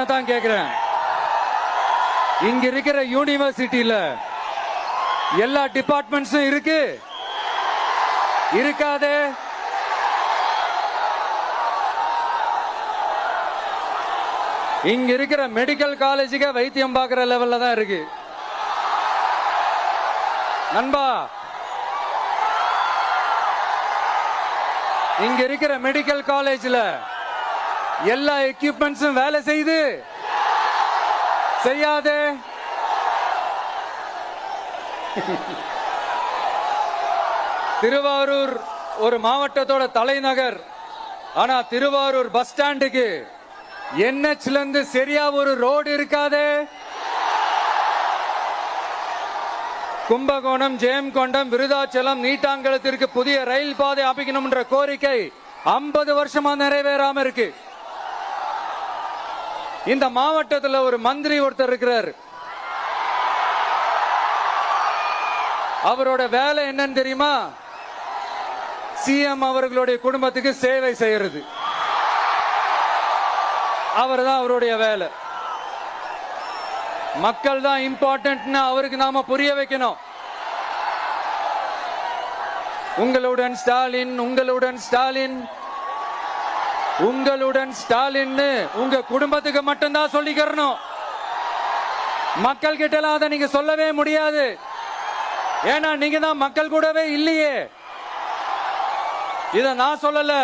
தான் கேக்குறேன். இங்க இருக்கிற யூனிவர்சிட்டியில எல்லா டிபார்ட்மெண்ட்ஸும் இருக்கு. இருக்காதே. இங்க இருக்கிற மெடிக்கல் காலேஜுக்கு வைத்தியம் பார்க்கிற லெவல்ல தான் இருக்கு. நண்பா இங்க இருக்கிற மெடிக்கல் காலேஜ்ல எல்லா எக்யூப்மெண்ட்ஸும் வேலை செய்து செய்யாதே. திருவாரூர் ஒரு மாவட்டத்தோட தலைநகர். ஆனா திருவாரூர் பஸ் ஸ்டாண்டுக்கு என்ஹெச்ல இருந்து சரியா ஒரு ரோடு இருக்காதே. கும்பகோணம் ஜெயம்கொண்டம் விருதாச்சலம் நீட்டாங்கலத்திற்கு புதிய ரயில் பாதை அமைக்கணும்ன்ற கோரிக்கை 50 வருஷமா நிறைவேறாம இருக்கு. இந்த மாவட்டத்தில் ஒரு மந்திரி ஒருத்தர் இருக்கிறார். அவரோட வேலை என்னன்னு தெரியுமா? சிஎம் அவர்களுடைய குடும்பத்துக்கு சேவை செய்யறது. அவர் தான் அவருடைய வேலை. மக்கள் தான் இம்பார்ட்டன்ட்னு அவருக்கு நாம புரிய வைக்கணும். உங்களுடன் ஸ்டாலின் உங்களுடன் ஸ்டாலின் உங்களுடன் ஸ்டாலின் உங்க குடும்பத்துக்கு மட்டும்தான் சொல்லிக்கிறணும். மக்கள் கிட்ட எல்லாம் அதை நீங்க சொல்லவே முடியாது. ஏன்னா நீங்க தான் மக்கள் கூடவே இல்லையே. இத நான் சொல்லல.